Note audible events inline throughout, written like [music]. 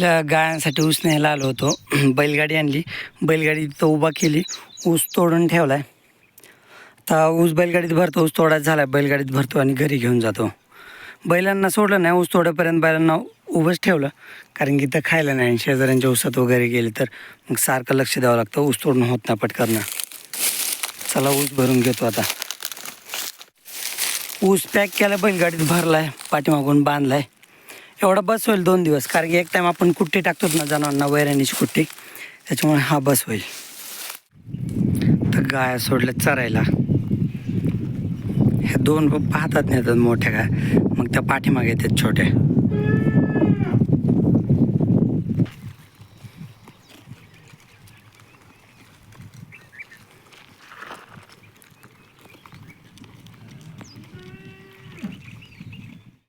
आपल्या गायांसाठी ऊस न्यायला आलो होतो. [clears throat] बैलगाडी आणली. बैलगाडी तिथं उभा केली. ऊस तोडून ठेवला आहे आता ऊस बैलगाडीत भरतो ऊस तोडायचा झाला आहे बैलगाडीत भरतो आणि घरी घेऊन जातो. बैलांना सोडलं नाही ऊस तोडेपर्यंत बैलांना उभंच ठेवलं. कारण की इथं खायला नाही आणि शेजाऱ्यांच्या ऊसात वगैरे गेले तर मग सारखं लक्ष द्यावं लागतं. ऊस तोडणं होत नाही पटकरणं चला ऊस भरून घेतो आता. ऊस पॅक केला बैलगाडीत भरला आहे पाठीमागून बांधला आहे एवढा बस होईल दोन दिवस कारण की एक टाइम आपण कुट्टी टाकतो ना जनावरांना वैराणीची कुट्टी त्याच्यामुळे हा बस होईल. तर गाया सोडल्या चरायला. ह्या दोन प- पाहतात नेतात मोठ्या गाय. मग त्या पाठीमागे येतात छोट्या.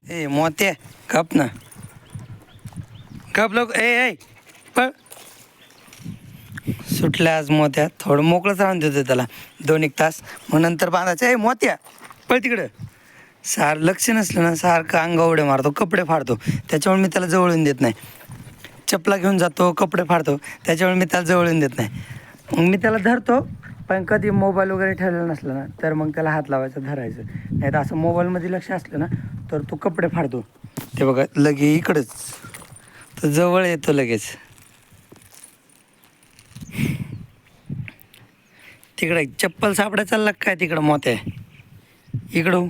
ए मोते कप ना. कप लोक ए ए. पळ. सुटल्या आज मोत्या. थोडं मोकळंच राहून देतो त्याला. दोन एक तास. मग नंतर बांधायचं. ए मोत्या. पळ तिकडं. सार लक्ष नसलं ना सारखं अंगावडे मारतो कपडे फाडतो. त्याच्यामुळे मी त्याला जवळून देत नाही. चपला घेऊन जातो कपडे फाडतो. त्याच्यामुळे मी त्याला जवळून देत नाही. मग मी त्याला धरतो पण कधी मोबाईल वगैरे ठेवलेला नसला ना तर मग त्याला हात लावायचा धरायचं. नाही तर असं मोबाईलमध्ये लक्ष असलं ना तर तो कपडे फाडतो. ते बघा लगे इकडंच. तर जवळ येतो लगेच. तिकडे चप्पल सापडा चालला काय तिकडं मोत्या? इकडं हो.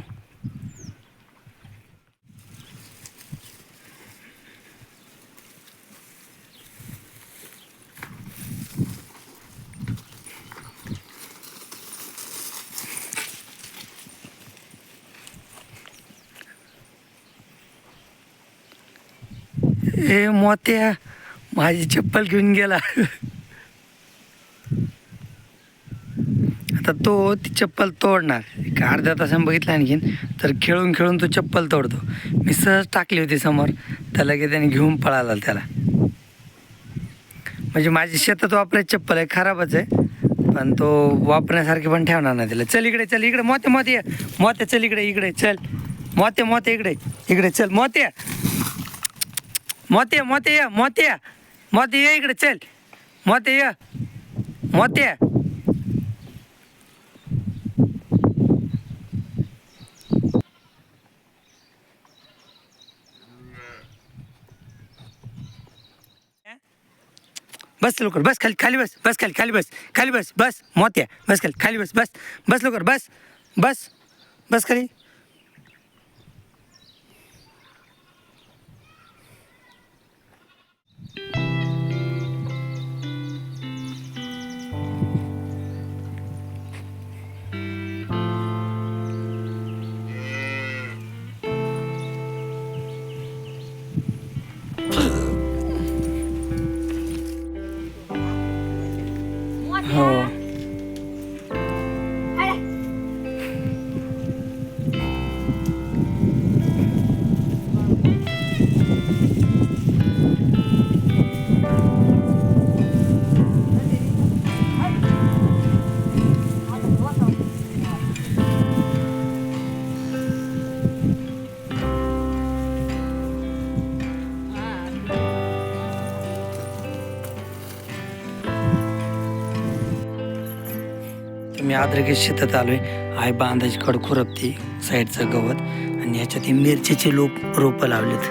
ए मोत्या माझी चप्पल घेऊन गेला. आता तो ती चप्पल तोडणार. एक अर्ध्या तासाने बघितलं आणखीन. तर खेळून खेळून तो चप्पल तोडतो. मी सहज टाकली होती समोर. त्याला लगेच त्याने घेऊन पळाला त्याला. म्हणजे माझी शेतात वापरायची चप्पल आहे खराबच आहे. पण तो वापरण्यासारखी पण ठेवणार नाही त्याला. चल इकडे चल इकडे. मोते मोते मोते चल इकडे इकडे. चल. मोते मोते इकडे. इकडे चल. मोते मोते मोते ये मोते मोते ये इकडे चल. मोते ये. मोते बस लवकर बस खाली खाली बस बस खाली खाली बस खाली बस बस मोत्या. बस खाली खाली बस बस बस लवकर बस बस बस खाली. तर मी आद्रकेश शेतात आलोय. आई बांधाची कड खुरपती साईडचं गवत आणि ह्याच्यात मिरचीचे लोप रोपं लावलेत.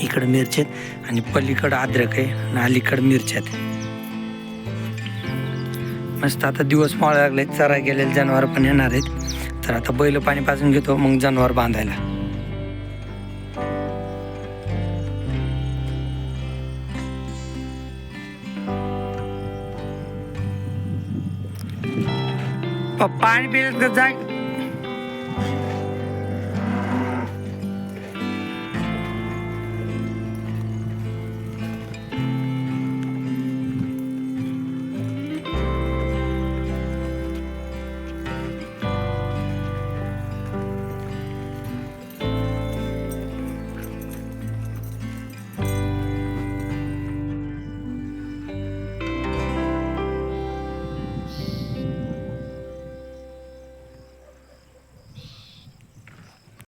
इकडं मिरची आणि पलीकडं अद्रक आहे आणि अलीकडं मिरच्या आहेत. मस्त आता दिवस माळ लागले चरा गेलेले जनावर पण येणार आहेत. तर आता बैल पाणी पाजून घेतो मग जनावर बांधायला. प- पाणी पिलं तर जाग